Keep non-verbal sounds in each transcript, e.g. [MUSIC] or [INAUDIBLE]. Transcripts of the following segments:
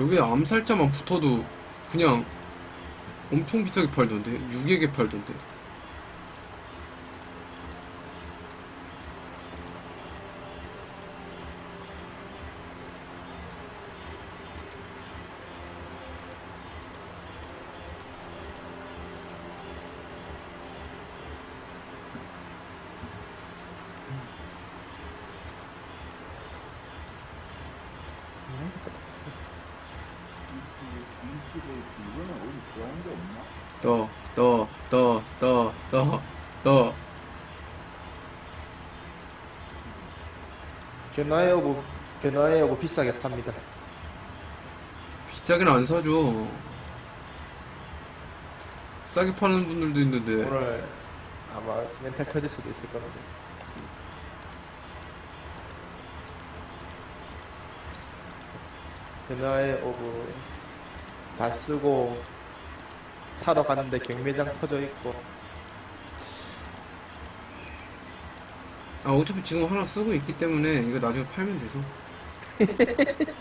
여기에 암살자만 붙어도 그냥 엄청 비싸게 팔던데? 6액에 팔던데 더, 더, 더. 견화에 오고 견화에 오고 비싸게 팝니다. 비싸게는 안 사죠. 싸게 파는 분들도 있는데. 오늘 아마 멘탈 터질 수도 있을 거는데. 견화에 오고 다 쓰고 사러 가는데 경매장 터져 있고 아, 어차피 지금 하나 쓰고 있기 때문에 이거 나중에 팔면 돼서. [LAUGHS]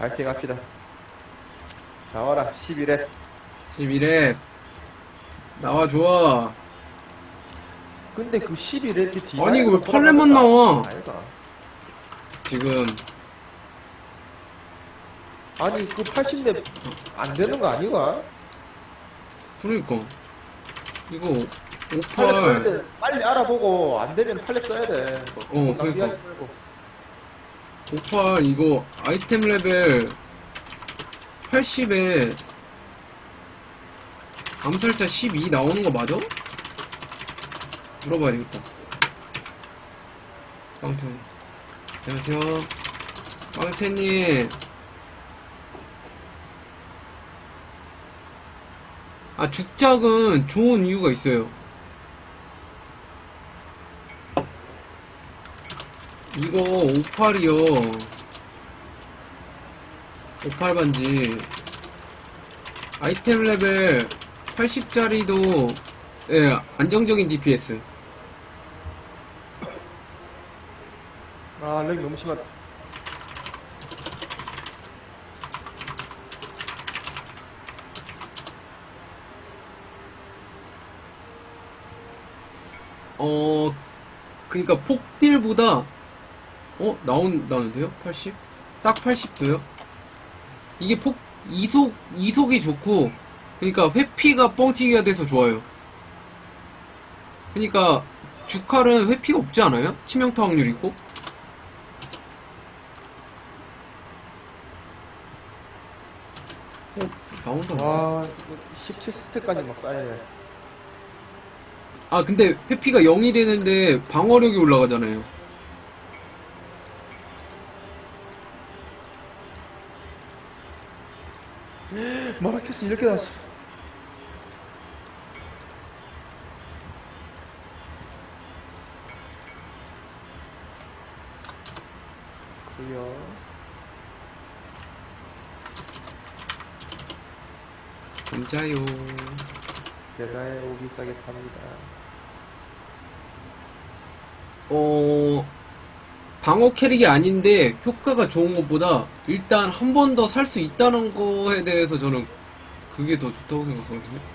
밝게 갑시다. 나와라 11회 11회. 나와, 좋아. 근데 그 11회 이렇게 뒤 아니, 이거 왜 팔레만 나와? 아이가. 지금, 아니 그 80대 안 되는 거 아니가? 그러니까. 이거, 팔레 써야 58. 돼. 빨리 알아보고 안 되면 팔레 써야 돼. 뭐, 어, 낭비하지 그러니까. 말고. 58, 이거, 아이템 레벨 80에 암살자 12 나오는 거 맞아? 물어봐야 되겠다. 빵태 안녕하세요. 빵태님. 아, 죽작은 좋은 이유가 있어요. 이거 58이요. 58 반지. 아이템 레벨 80짜리도, 예, 안정적인 DPS. 아, 렉 너무 심하다. 어, 그니까 폭딜보다, 어, 나온, 나오는데요? 80? 딱 80도요? 이게 폭, 이속, 이속이 좋고, 그니까 회피가 뻥튀기가 돼서 좋아요. 그니까, 주칼은 회피가 없지 않아요? 치명타 확률 있고? 어, 나온다. 와, 17스택까지 막 쌓여야 돼. 아, 근데 회피가 0이 되는데 방어력이 올라가잖아요. [GASPS] 마라케스 이렇게 나왔어. 그요. 감자요. 대가에 오기 싸게 팝니다. 어, 방어 캐릭이 아닌데 효과가 좋은 것보다 일단 한 번 더 살 수 있다는 거에 대해서 저는 그게 더 좋다고 생각하거든요.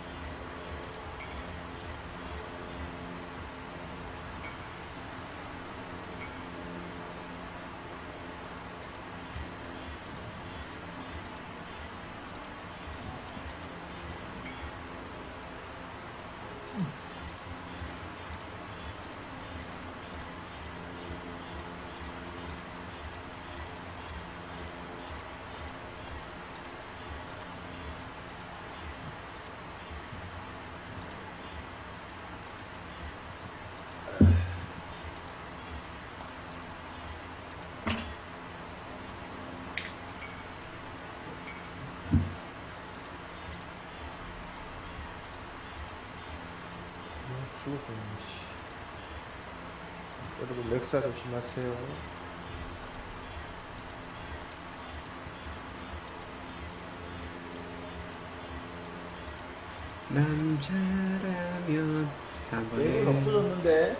아, 죽었네, 씨. 여러분, 렉사 조심하세요. 남자라면 한 게임은 번에 없어졌는데.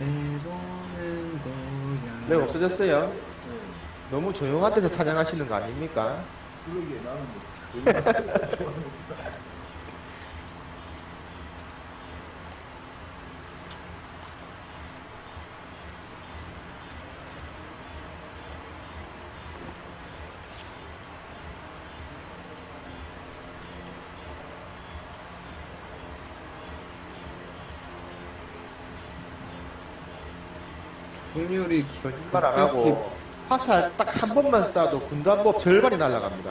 해보는 거야. 렉 없어졌어요? 너무 조용한 데서 사냥하시는 거 아닙니까? 그러게 나는 뭐 [LAUGHS] 확률이 기- 거짓말 안 급격히- 하고 화살 딱 한 번만 쏴도 군단법 절반이 날아갑니다.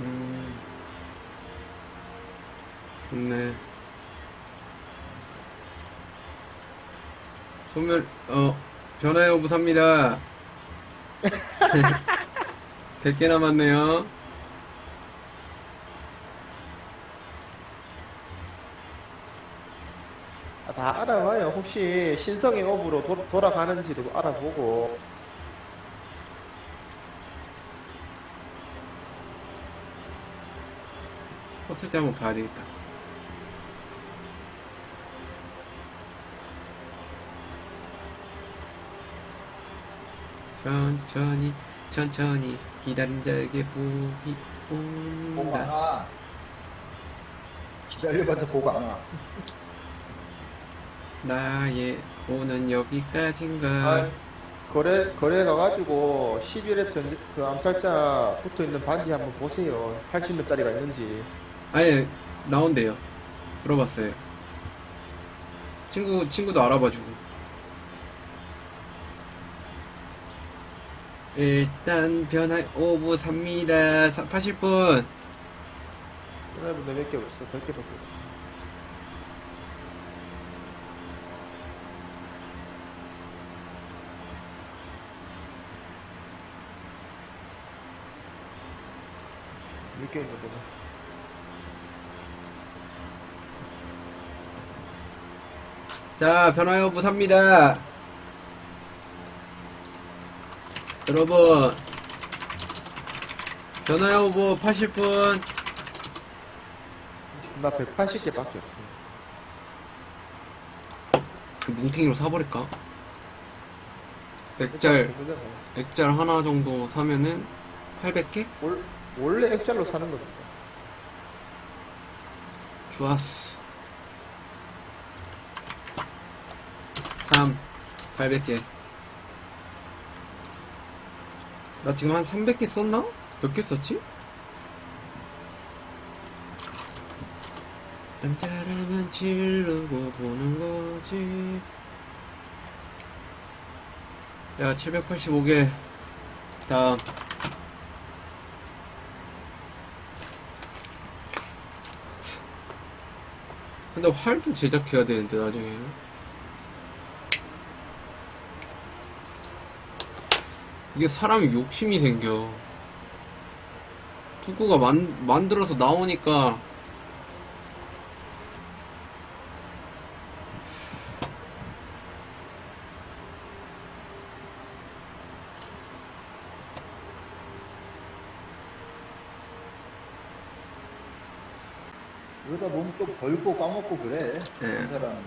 음. 좋네. 소멸, 어, 변화 여부 삽니다. [LAUGHS] [LAUGHS] 100개 남았네요. 다 알아봐요. 혹시 신성의 업으로 도, 돌아가는지도 알아보고 컸을 때 한번 봐야 되겠다. 천천히, 천천히, 기다린 자에게 복이 온다. 기다려봐서 보고 안 와. 나의 오는 여기까지인가. 아, 거래 거래 가가지고 11회 전, 그 암살자 붙어 있는 반지 한번 보세요. 80몇짜리가 있는지. 아예 나온대요. 들어봤어요. 친구 친구도 알아봐주고. 일단 변화 오브 삽니다. 사, 파실 분. 오늘부터 몇개 없어. 100개밖에 없어. 몇개 있는 거죠? 자 변화 오브 삽니다. 여러분 변화 오브 파실 분. 나 180개밖에 없어. 그 뭉탱이로 사버릴까? 액짤 액짤 하나 정도 사면은 800개? 월- 원래 액자로 사는 겁니다. 좋았어. 3, 800개. 나 지금 한 300개 썼나? 몇 개 썼지? 남자라면 질르고 보는 거지. 야, 785개. 다음. 근데 활도 제작해야 되는데 나중에. 이게 사람이 욕심이 생겨. 투구가 만, 만들어서 나오니까 그러다 보면 또 벌고 까먹고 그래. 예. 이 사람은.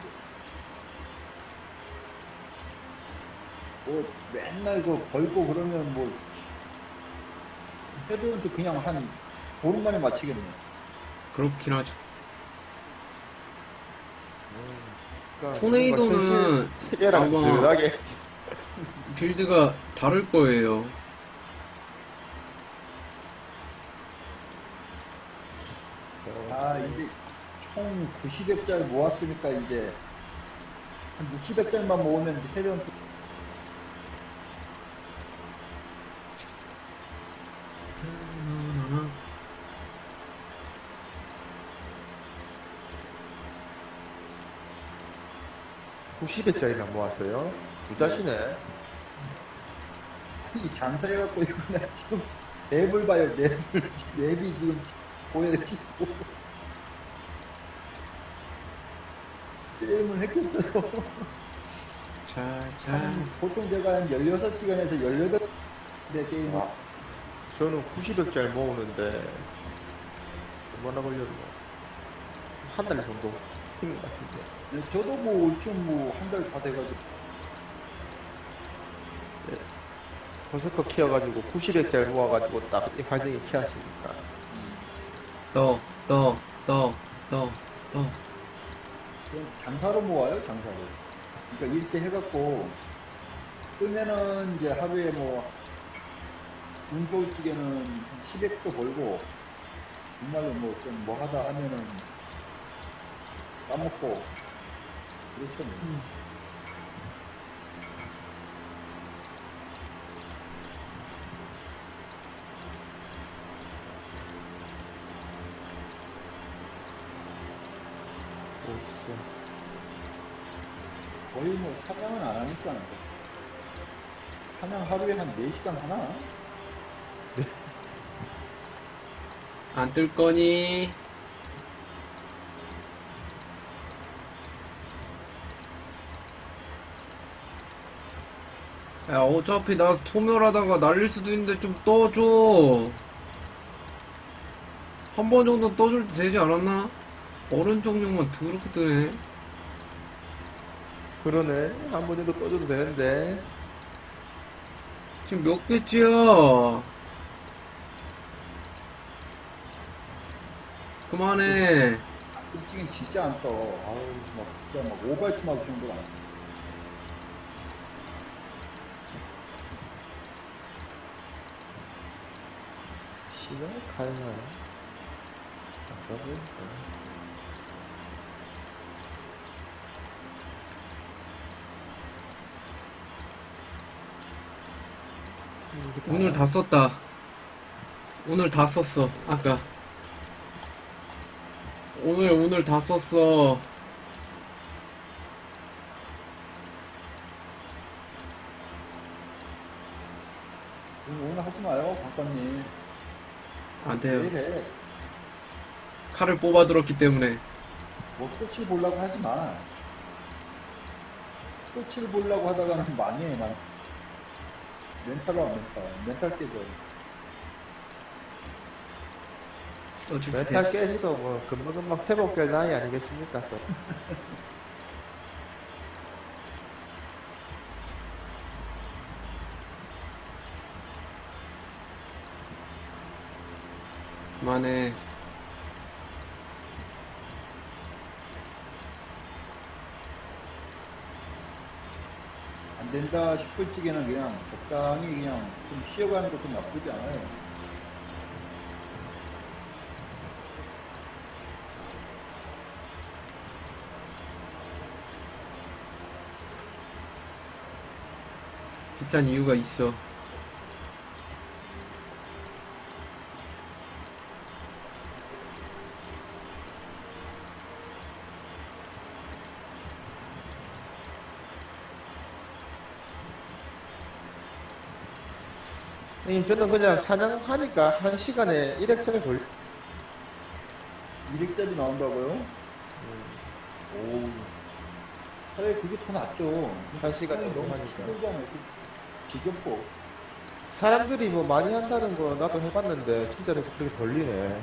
뭐 맨날 그 벌고 그러면 뭐 헤드도 그냥 한 보름 만에 맞히겠네. 그렇긴 하죠 그러니까 토네이도는 아마- 빌드가 다를 거예요 아 이제 총 90액짜리 모았으니까 이제 한 60액짜리만 모으면 이제 헤드는 구 90회짜리나 모았어요. 부자시네. 이 장사해갖고 이거 나 지금 랩을 봐요 랩을 랩이 지금 보여지고 게임을 했겠어요 자자 한, 보통 제가 한 16시간에서 18대 게임을 와, 저는 90회짜리 모으는데 얼마나 걸렸나? 한 달 정도. 힘인 것 같은데. 네, 저도 뭐 올쯤 뭐한 달 다 돼가지고 버섯거 키워가지고 90액짜리 모아가지고 딱이 발등에 키웠으니까. 떠, 떠, 떠, 떠, 떠. 장사로 모아요 장사로 그러니까 이렇게 해갖고 뜨면은 이제 하루에 뭐 운서울찌개는 10액도 벌고 정말로 뭐 좀 뭐 하다 하면은 까먹고 그렇죠 뭐. 오 사냥은 안 하니까 사냥 하루에 한 4시간 하나? [LAUGHS] 안 뜰 거니? 야, 어차피 나 소멸하다가 날릴 수도 있는데 좀 떠줘. 한 번 정도 떠줄 때 되지 않았나? 어른 정령만 더럽게 뜨네. 그러네. 한번 정도 떠줘도 되는데. 지금 몇 개째야? 그만해. 솔직히 진짜 안 떠. 아우, 막 진짜 막 오발트 막을 정도가 안 떠. 시간 가능하나? 아까 보니까. 오늘 다 썼다. 오늘 다 썼어. 아까. 오늘 오늘 다 썼어. 오늘 하지 마요, 박관님. 안왜 돼요. 칼을 뽑아 들었기 때문에. 뭐 끝을 보려고 하지 마. 끝을 보려고 하다가는 많이 해, 난. 멘탈 와, 멘탈. 멘탈 깨져. 메탈 됐어. 깨지도 뭐 금방금방 회복될 나이 아니겠습니까? 또. 그만해. 된다 싶을 적에는 그냥 적당히 그냥 좀 쉬어가는 것도 나쁘지 않아요. 비싼 이유가 있어. 저는 그냥 사냥하니까 한 시간에 1액짜리 돌, 200짜리 나온다고요? 오. 차라리 그게 더 낫죠. 한 시간 정도 너무 하니까. 힘들잖아요. 지겹고. 사람들이 뭐 많이 한다는 거 나도 해봤는데, 진짜로 그렇게 걸리네.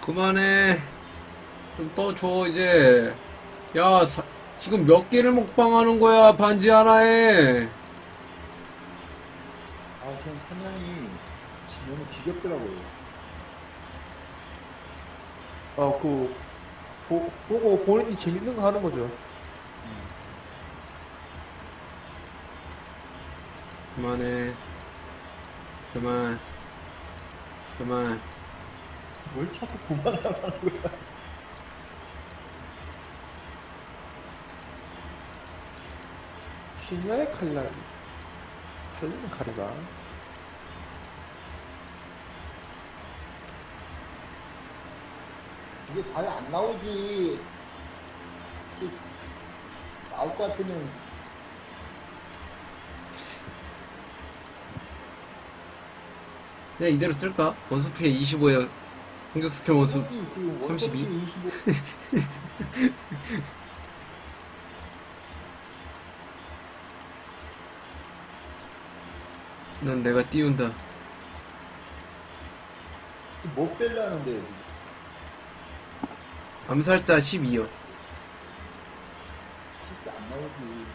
그만해. 좀 떠줘 이제. 야, 사- 지금 몇 개를 먹방하는 거야 반지 하나에. 아, 전 사냥이 지- 너무 지겹더라고요. 어, 그, 보, 보고 본인이 재밌는 거 하는 거죠. 그만해. 그만. 그만. 뭘 자꾸 그만하라는 거야. 신야의 칼날. 칼리는 칼이가. 이게 잘 안 나오지. 지- 나올 것 같으면 그냥 이대로 쓸까? 원소 피해 25에 공격 스킬 원석이 32? 25. 난 내가 띄운다. 못 뺄라는데 암살자 12요. 쉽게 안 나오지.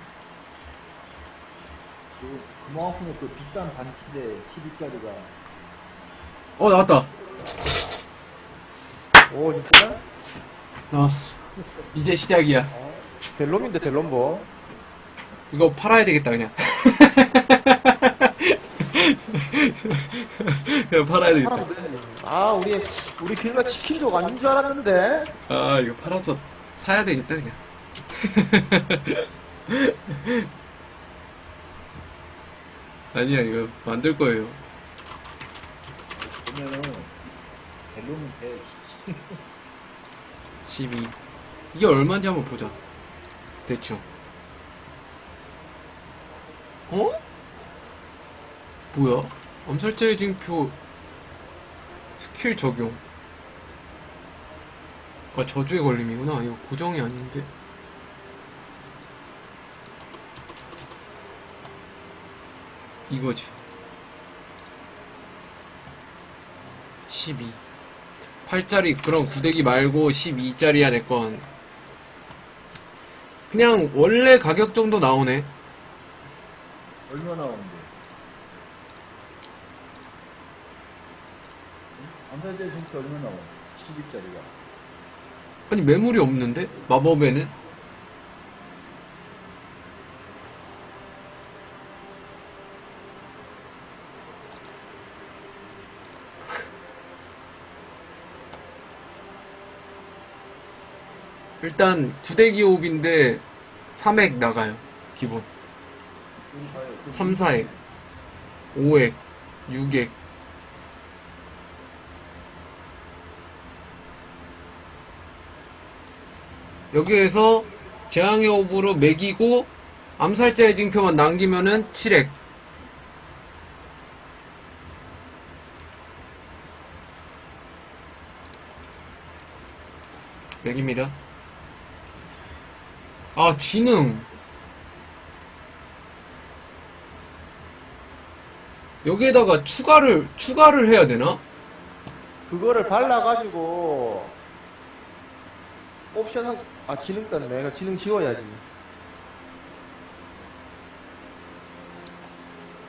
그, 그만큼 그 비싼 반치대 12짜리가 어, 나왔다. 오 진짜? 나왔어. 이제 시작이야. 델롬인데 델롬보 이거 팔아야 되겠다, 그냥. [LAUGHS] [LAUGHS] 그냥 팔아야 되겠다. 팔아도. 아 우리 우리 길가 치킨족 아닌 줄 알았는데 아, 이거 팔아서 사야 되겠다, 그냥. [LAUGHS] 아니야, 이거 만들 거예요. 보면은 델로는 돼. 12. 이게 얼마인지 한번 보자. 대충. 어? 뭐야? 암살자 의 징표 스킬 적용. 아, 저주의 걸림이구나. 이거 고정이 아닌데. 이거지. 12. 8짜리 그런 구데기 말고 12짜리야 내 건. 그냥 원래 가격 정도 나오네. 얼마 나오는데? 암살자의 정치 얼마 나와? 12짜리가. 아니 매물이 없는데? 마법에는? 일단 구데기 옵인데 3액 나가요 기본. 3, 4액 5액 6액 여기에서 재앙의 오브로 매기고 암살자의 징표만 남기면은 7액 맥입니다. 아 지능. 여기에다가 추가를 추가를 해야 되나? 그거를 발라가지고 옵션 한, 아 지능 떴네 내가 지능 지워야지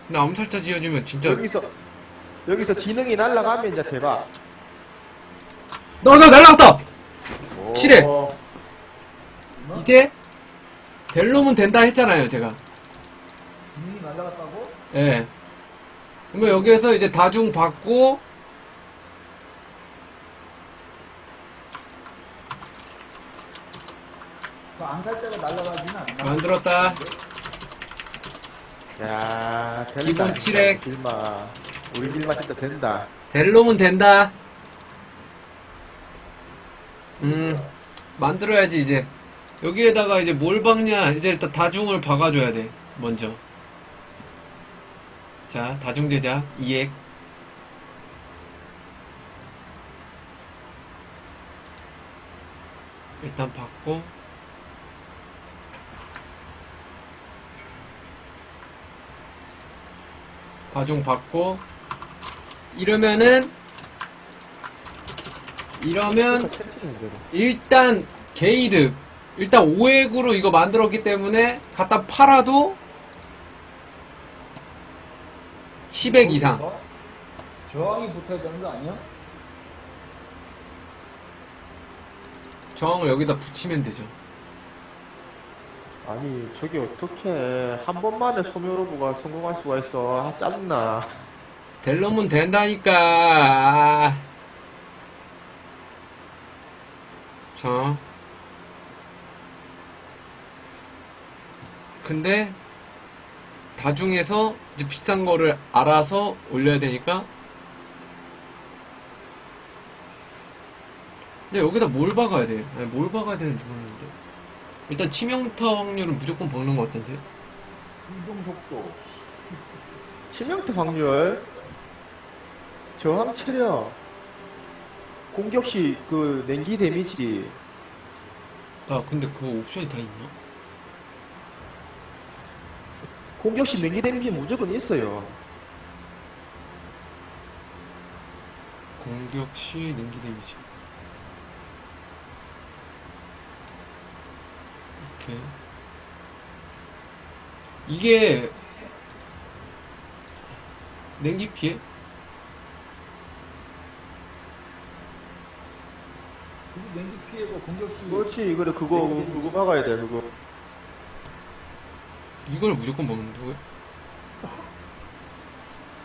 근데 암살자 지어주면 진짜 여기서 여기서 지능이 날라가면 이제 대박 나나 날라갔다 오. 칠해. 이제 델롬은 된다 했잖아요 제가 분명히 날라갔다고? 예. 그러면 여기에서 이제 다중 받고 그 암살자가 날라가지는 않나? 만들었다. 야 된다 기본 칠액. 길마 우리 길마 진짜 된다 델롬은 된다. 음, 만들어야지 이제. 여기에다가 이제 뭘 박냐? 이제 일단 다중을 박아줘야 돼. 먼저. 자, 다중 제작 2액. 일단 받고 다중 받고 이러면은 이러면 일단 게이드 일단 5액으로 이거 만들었기 때문에 갖다 팔아도 10액 이상. 저항이 붙어야 되는 거 아니야? 저항을 여기다 붙이면 되죠 아니 저게 어떻게 한 번만에 소묘로브가 성공할 수가 있어? 아 짜증나. 델롬은 된다니까. 자. 근데 다중에서 이제 비싼 거를 알아서 올려야 되니까. 근데 여기다 뭘 박아야 돼? 아니, 뭘 박아야 되는지 모르는데 일단 치명타 확률은 무조건 박는 것 같은데 이동 속도. 치명타 확률 저항 체력 공격 시 그 냉기 데미지 아 근데 그거 옵션이 다 있나? 공격 시 냉기 데미지 무조건 있어요 공격 시 냉기 데미지. 오케이. 이게 냉기 피해? 그리고 냉기 피해고 공격 시 그렇지 이거를 그거 그거 막아야 돼 그거 이걸 무조건 먹는다고요?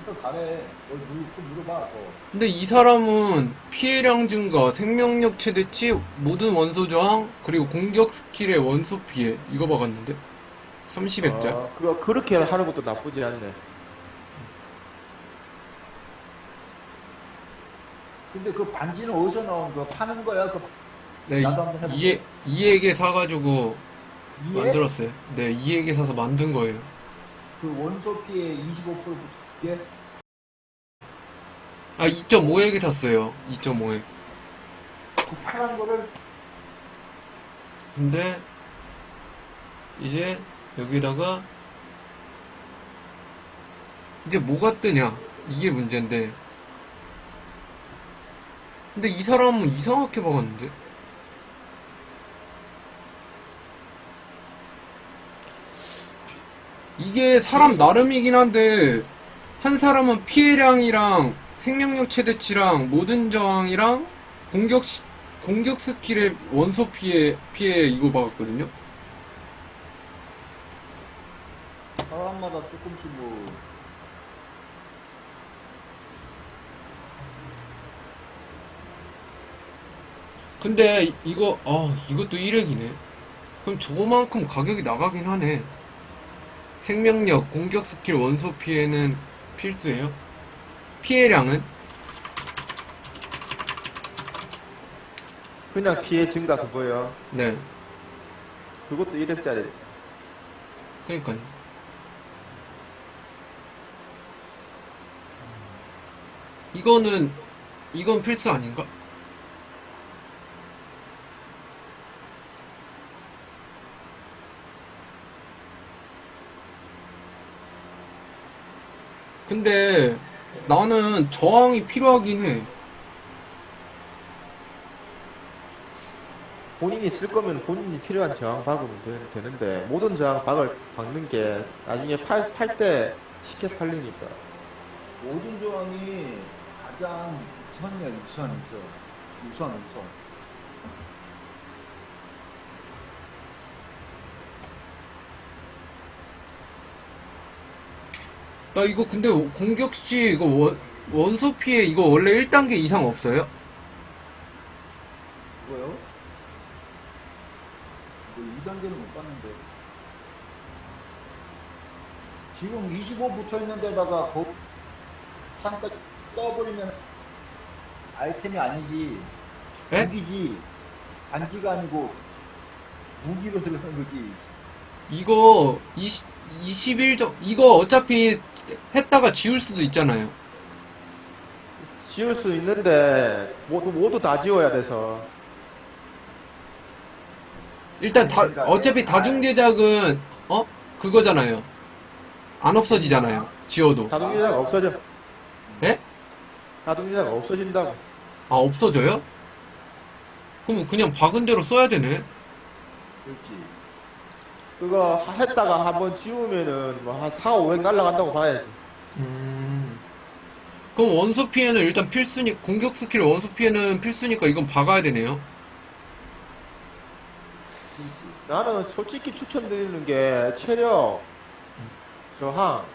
그거 가래. 너 물, 좀 물어봐. 또. 근데 이 사람은 피해량 증가, 생명력 최대치, 모든 원소 저항, 그리고 공격 스킬의 원소 피해 이거 박았는데 30액자. 아, 그거 그렇게 하는 것도 나쁘지 않네 근데 그 반지는 어디서 나온 거야? 파는 거야? 그 네, 나도 한번 해볼게. 이에 이에게 사가지고 이에 만들었어요. 네, 이에게 사서 만든 거예요. 그 원소 피해 25% 피해? 아, 2.5액에 샀어요. 2.5액. 그 파란 거를 근데 이제 여기다가 이제 뭐가 뜨냐 이게 문제인데 근데 이 사람은 이상하게 박았는데 이게 사람 나름이긴 한데 한 사람은 피해량이랑 생명력 최대치랑 모든 저항이랑 공격 시- 공격 스킬의 원소 피해 피해 이거 박았거든요. 사람마다 조금씩 뭐 근데 이- 이거 아 이것도 1액이네. 그럼 저거만큼 가격이 나가긴 하네. 생명력, 공격 스킬, 원소 피해는 필수예요. 피해량은 그냥 피해 증가 그거요 네. 그것도 1액짜리 그러니까요. 이거는 이건 필수 아닌가? 근데 나는 저항이 필요하긴 해. 본인이 쓸 거면 본인이 필요한 저항 박으면 되, 되는데 모든 저항 박을 박는 게 나중에 팔 팔 때 쉽게 팔리니까. 모든 조항이 가장 우선이야 우선 우선 우선 우선 나 이거 근데 공격 시 이거 원, 원소 피해 이거 원래 1단계 이상 없어요? 그거요? 뭐 2단계는 못 봤는데 지금 25 붙어 있는 데다가 거 상까지 떠버리면 아이템이 아니지 에? 무기지 반지가 아니고 무기로 들어가는 거지 이거 20, 21 정, 이거 어차피 했다가 지울 수도 있잖아요. 지울 수 있는데 모두 모두 다 지워야 돼서 일단 다, 어차피 네. 다중 제작은, 어? 그거잖아요. 안 없어지잖아요. 지워도. 자동제작 없어져 예? 자동제작 없어진다고 아, 없어져요? 그럼 그냥 박은 대로 써야 되네. 그렇지 그거 하- 했다가 한번 지우면은 뭐 한 4, 500 날라간다고 봐야지 음. 그럼 원소 피해는 일단 필수니, 공격 스킬 원소 피해는 필수니까 이건 박아야 되네요. 나는 솔직히 추천드리는 게 체력 저항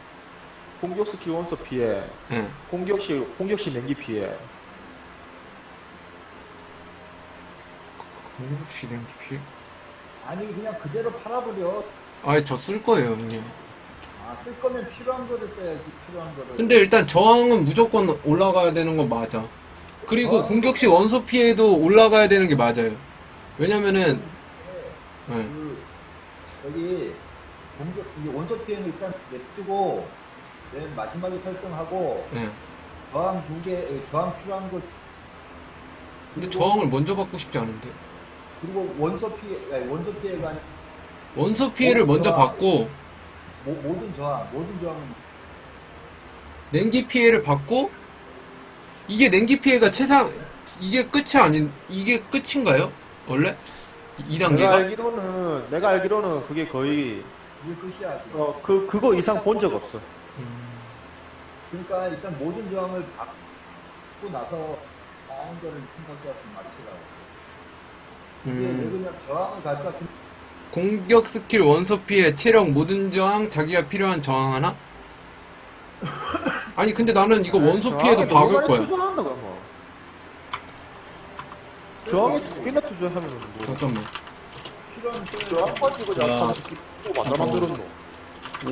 공격 스킬 원소 피해 예. 공격 시 공격 시 냉기 피해 공격 시 냉기 피해? 아니 그냥 그대로 팔아버려 아예 저쓸 거예요, 형님. 아 쓸 거면 필요한 거를 써야지 필요한 거를 근데 일단 저항은 무조건 올라가야 되는 건 맞아. 그리고 어. 공격 시 원소 피해도 올라가야 되는 게 맞아요. 왜냐면은, 예. 그 여기 공격 이제 원소 피해는 일단 냅두고 맨 마지막에 설정하고 예. 저항 두개 저항 필요한 거 근데 그리고- 저항을 먼저 받고 싶지 않은데. 그리고 원소 피해 아니, 원소 피해가 아니 원소 피해를 어, 먼저 저항. 받고, 모, 모든 저항 모든 저항은 냉기 피해를 받고, 이게 냉기 피해가 최상 이게 끝이 아닌 이게 끝인가요? 원래 2단계가? 내가 알기로는 내가 알기로는 그게 거의 이게 끝이야. 지금. 어 그 그거 이상 본 적 없어. 그러니까 일단 모든 저항을 받고 나서 다음 거를 생각해서 맞추라고. 음, 공격 스킬 원소 피해 체력 모든 저항 자기가 필요한 저항 하나? [LAUGHS] 아니 근데 나는 이거 원소 피해도 박을 거야. 투자한다고 뭐. 저항에 두 개나 투자하면 뭐. 네. 잠깐만. 저항 빠지고 자. 그냥 또 만들어 만들었노. 모,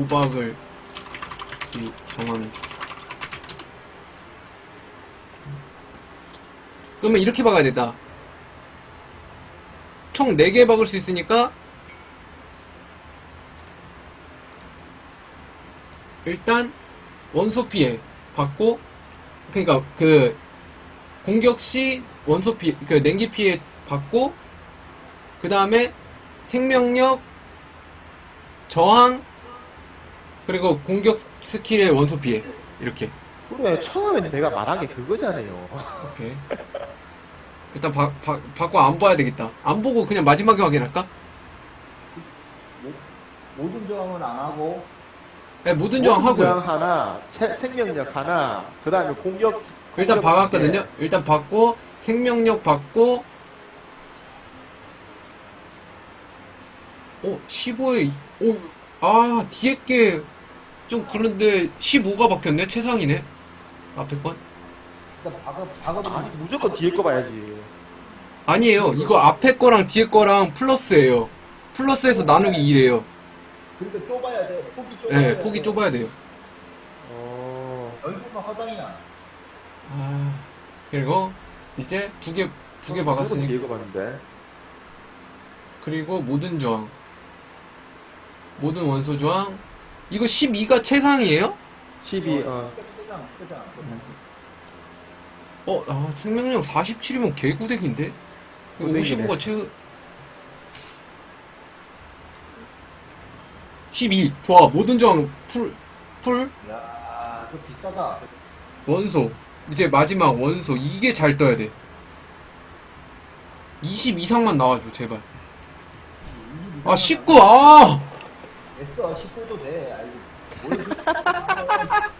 모박을 지- 정하는. 그러면 이렇게 박아야 된다. 총 4개 박을 수 있으니까 일단 원소 피해 받고 그러니까 그 공격 시 원소 피해 그 냉기 피해 받고 그 다음에 생명력 저항 그리고 공격 스킬의 원소 피해 이렇게 그래 처음에 내가 말한 게 그거잖아요. 오케이 [LAUGHS] 일단 바, 바, 받고 안 봐야 되겠다 안 보고 그냥 마지막에 확인할까? 모든 저항은 안 하고 네, 모든 저항 하고요 저항 하나, 세- 생명력 하나, 그 다음에 공격. 일단 공격 박았거든요 예. 일단 받고 생명력 받고 어 15에 오아 뒤에 게 좀 그런데 15가 박혔네 최상이네 앞에 건 일단 박아 박아도 아니 무조건 뒤에 거 봐야지. 아니에요. 이거 앞에 거랑 뒤에 거랑 플러스예요. 플러스해서 나누기 2래요. 그러니까 좁아야 돼. 폭이 좁아야 네, 돼. 폭이 좁아야 돼요. 어. 얼굴만 허당이야. 아, 그리고 이제 두 개, 두개 무조건 박았으니 뒤에 거 봤는데. 그리고 모든 저항. 모든 원소 저항. 이거 12가 최상이에요? 12, 어. 세장 세장. 어, 아, 생명력 47이면 개구덱인데? 이거 구덱이네. 55가 최, 12. 좋아. 모든 저항 풀, 풀, 야, 그 비싸다. 원소. 이제 마지막 원소. 이게 잘 떠야 돼. 20 이상만 나와줘, 제발. 아, 19, 아! 됐어. 19도 돼. 알고. 뭘 [LAUGHS]